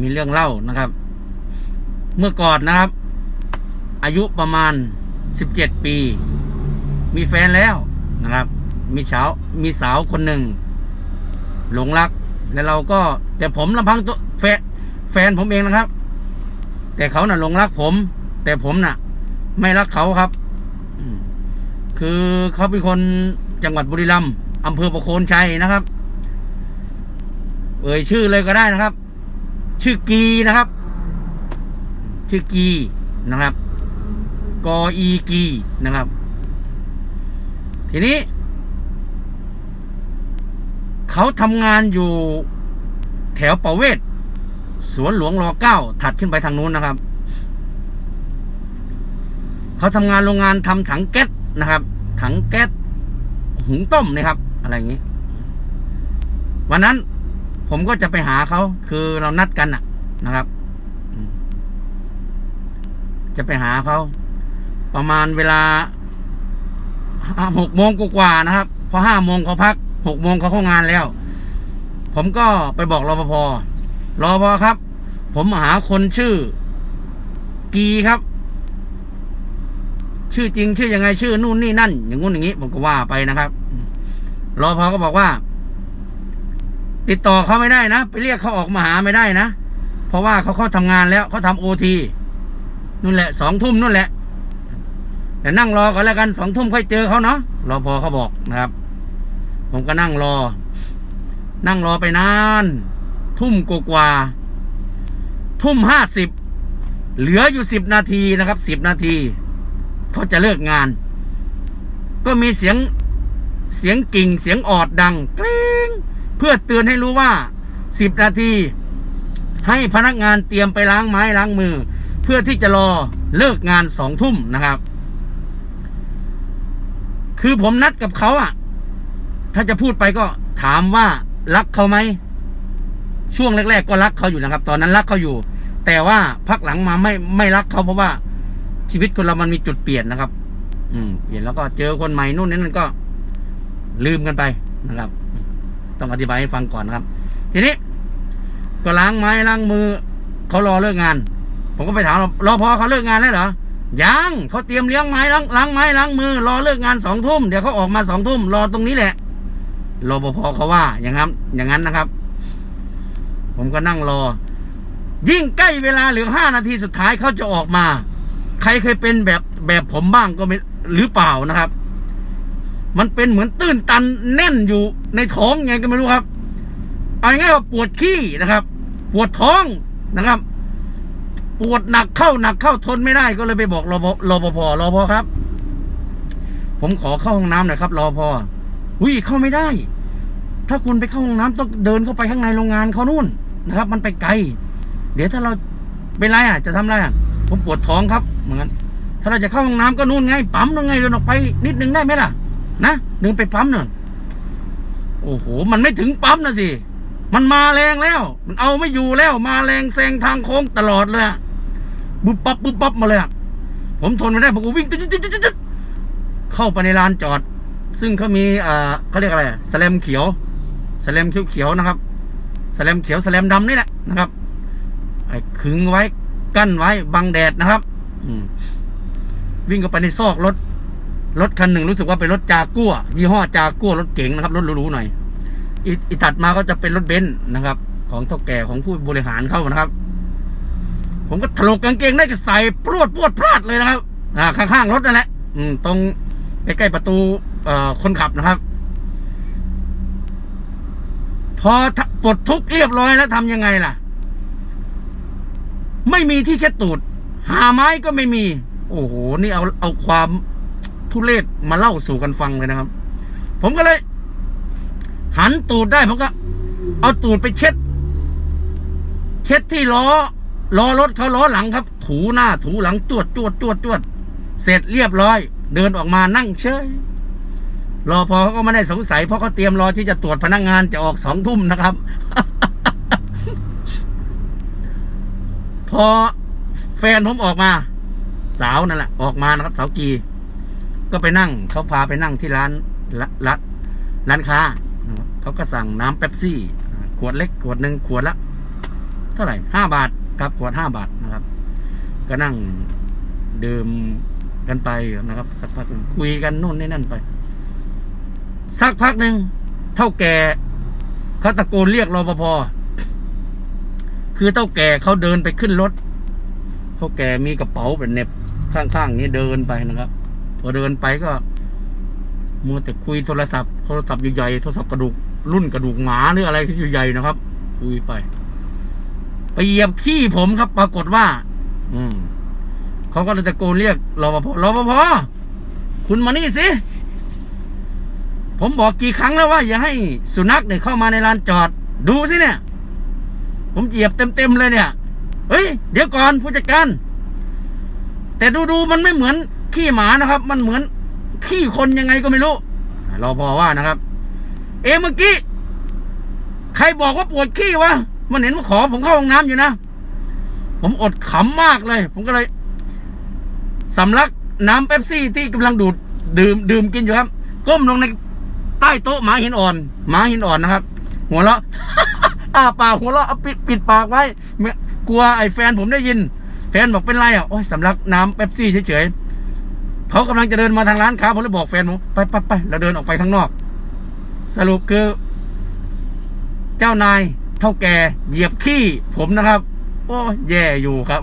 มีเรื่องเล่านะครับ เมื่อก่อนนะครับ อายุประมาณสิบเจ็ดปี มีแฟนแล้วนะครับ มีสาวมีสาวคนหนึ่ง หลงรัก แล้วเราก็แต่ผมลำพังตัวแฟนแฟนผมเองนะครับ แต่เขาน่ะหลงรักผม แต่ผมน่ะ ไม่รักเขาครับคือเขาเป็นคนจังหวัดบุรีรัมย์อำเภอประโคนชัยนะครับ เอ่ยชื่อเลยก็ได้นะครับ ชื่อกีนะครับ ชื่อกีนะครับ กออีกีนะครับ ทีนี้ เขาทำงานอยู่แถวประเวศ สวนหลวงรอเก้าถัดขึ้นไปทางนู้นนะครับ เขาทำงานโรงงานทำถังแก๊สนะครับ ถังแก๊สหุงต้มนะครับ อะไรอย่างนี้ วันนั้น ผมก็จะไปหาเขาคือเรานัดกันอะนะครับ จะไปหาเขาประมาณเวลาหกโมงกว่าๆนะครับ พอห้าโมงเขาพักหกโมงเขาเข้างานแล้ว ผมก็ไปบอกรปภรปภครับ ผมหาคนชื่อ กีครับ ชื่อจริง ชื่อยังไงชื่อนู่นนี่นั่น อย่างงู้นอย่างนี้ ผมก็ว่าไปนะครับรอพอก็บอกว่า ติดต่อเขาไม่ได้นะ ไปเรียกเขาออกมาหาไม่ได้นะ เพราะว่าเขาเขาทำงานแล้วเขาทำโอทีนู่นแหละสองทุ่มนู่นแหละแต่นั่งรอก่อนแล้วกันสองทุ่มค่อยเจอเขาเนาะรอพอเขาบอกนะครับ ผมก็นั่งรอ นั่งรอไปนาน ทุ่มกว่าทุ่มห้าสิบเหลืออยู่สิบนาทีนะครับสิบนาทีเขาจะเลิกงาน ก็มีเสียงเสียงกิ่งเสียงออดดังกริ๊ง เพื่อเตือนให้รู้ว่าสิบนาที ให้พนักงานเตรียมไปล้างไม้ล้างมือ เพื่อที่จะรอเลิกงานสองทุ่มนะครับ คือผมนัดกับเขาอะถ้าจะพูดไปก็ถามว่ารักเขาไหมช่วงแรก ๆ ก็รักเขาอยู่นะครับ ตอนนั้นรักเขาอยู่ แต่ว่าพักหลังมาไม่ไม่รักเขาเพราะว่าชีวิตคนเรามันมีจุดเปลี่ยนนะครับ อืม เปลี่ยนแล้วก็เจอคนใหม่นู่นนี่นั่นก็ลืมกันไปนะครับ ต้องอธิบายให้ฟังก่อนนะครับ ทีนี้ ก็ล้างไม้ล้างมือเขารอเลิกงาน ผมก็ไปถามรอพอเขาเลิกงานแล้วเหรอยังเขาเตรียมเลี้ยงไม้ล้างล้างไม้ล้างมือ รอเลิกงานสองทุ่มเดี๋ยวเขาออกมาสองทุ่มรอตรงนี้แหละรอปภเขาว่าอย่างนั้นอย่างนั้นนะครับ ผมก็นั่งรอ ยิ่งใกล้เวลาเหลือห้านาทีสุดท้ายเขาจะออกมา ใครเคยเป็นแบบแบบผมบ้างก็ไม่หรือเปล่านะครับ มันเป็นเหมือนตื้นตันแน่นอยู่ในท้องไงก็ไม่รู้ครับ เอาง่ายว่าปวดขี้นะครับ ปวดท้องนะครับ ปวดหนักเข้าหนักเข้าทนไม่ได้ก็เลยไปบอกรปรปภรปภครับ ผมขอเข้าห้องน้ำหน่อยครับรอพอวิเข้าไม่ได้ ถ้าคุณไปเข้าห้องน้ำต้องเดินเข้าไปข้างในโรงงานเขานู่นนะครับ มันไปไกล เดี๋ยวถ้าเราเป็นไรอะ จะทำอะไรอะผมปวดท้องครับเหมือนกันถ้าเราจะเข้าห้องน้ำก็นู่นไงปั๊มนู่นไงเดินออกไปนิดนึงได้ไหมล่ะ นะเดินไปปั๊มหน่อยโอ้โห มันไม่ถึงปั๊มนะสิ มันมาแรงแล้ว มันเอาไม่อยู่แล้ว มาแรงแซงทางโค้งตลอดเลยอะบึ๊บปั๊บบึ๊บปั๊บมาเลยอะผมทนไม่ได้ผมก็วิ่งตึ๊ดตึ๊ดตึ๊ดตึ๊ดเข้าไปในลานจอด ซึ่งเขามีอ่าเขาเรียกอะไรสแลมเขียวสแลมเขียวเขียวนะครับสแลมเขียวสแลมดำนี่แหละนะครับขึงไว้กั้นไว้บังแดดนะครับ อืวิ่งเข้าไปในซอกรถ รถคันหนึ่งรู้สึกว่าเป็นรถจากัวยี่ห้อจากัวรถเก๋งนะครับ รถหรูๆหน่อยอีอีถัดมาก็จะเป็นรถเบนซ์นะครับ ของเท่าแก่ของผู้บริหารเข้านะครับ ผมก็ถลกกางเกงได้ก็ใส่ปลวดปวดพลาดเลยนะครับ อ่า ข้างๆรถนั่นแหละอืมตรงใกล้ๆประตูเอ่อคนขับนะครับ พอปลดทุกข์เรียบร้อยแล้วทำยังไงล่ะ ไม่มีที่เช็ดตูด หาไม้ก็ไม่มี โอ้โห นี่เอาเอาความ ทุเรศมาเล่าสู่กันฟังเลยนะครับ ผมก็เลย หันตูดได้ผมก็ เอาตูดไปเช็ด เช็ดที่ล้อล้อรถเขาล้อหลังครับ ถูหน้าถูหลังจวดจวดจวดจวดเสร็จเรียบร้อย เดินออกมานั่งเฉยรอพอเขาก็ไม่ได้สงสัยเพราะเขาเตรียมรอที่จะตรวจพนักงานจะออกสองทุ่มนะครับ พอแฟนผมออกมา สาวนั่นแหละออกมานะครับ สาวกี ก็ไปนั่งเขาพาไปนั่งที่ร้านร้านร้านร้านค้าเขาก็สั่งน้ำเป๊ปซี่ขวดเล็กขวดหนึ่งขวดละเท่าไหร่ห้าบาทครับขวดห้าบาทนะครับ ก็นั่งดื่มกันไปนะครับ สักพักหนึ่งคุยกันนู่นนี่นั่นไป สักพักหนึ่งเท่าแก่เขาตะโกนเรียกรปภคือเท่าแก่เขาเดินไปขึ้นรถเท่าแก่มีกระเป๋าเป็นเน็บข้างๆนี้เดินไปนะครับ พอเดินไปก็มัวแต่คุยโทรศัพท์โทรศัพท์ใหญ่ๆโทรศัพท์กระดูกรุ่นกระดูกหมาหรืออะไรที่ใหญ่ๆนะครับ คุยไป ไปเหยียบขี้ผมครับ ปรากฏว่า อืมเขาก็เลยตะโกนเรียกรปภรปภคุณมานี่สิผมบอกกี่ครั้งแล้วว่า อย่าให้สุนัขเนี่ยเข้ามาในลานจอด ดูสิเนี่ย ผมเหยียบเต็มๆเลยเนี่ย เฮ้ย เดี๋ยวก่อนผู้จัดการแต่ดูๆมันไม่เหมือน ขี้หมานะครับ มันเหมือนขี้คนยังไงก็ไม่รู้รอพอว่านะครับ เอเมื่อกี้ใครบอกว่าปวดขี้วะมันเห็นว่าขอผมเข้าห้องน้ำอยู่นะ ผมอดขำมากเลย ผมก็เลยสำลักน้ำเป๊ปซี่ที่กำลังดูดดื่มดื่มกินอยู่ครับ ก้มลงในใต้โต๊ะหมาหินอ่อนหมาหินอ่อนนะครับ หัวเราะอ้าปากหัวเราะปิดปิดปากไว้กลัวไอ้แฟนผมได้ยิน แฟนบอกเป็นไรอะโอ้ยสำลักน้ำเป๊ปซี่เฉยๆ เขากำลังจะเดินมาทางร้านค้าผมเลยบอกแฟนผมไปไปไปเราเดินออกไปข้างนอก สรุปคือ เจ้านายเท่าแก่เหยียบขี้ผมนะครับ โอ้แย่อยู่ครับ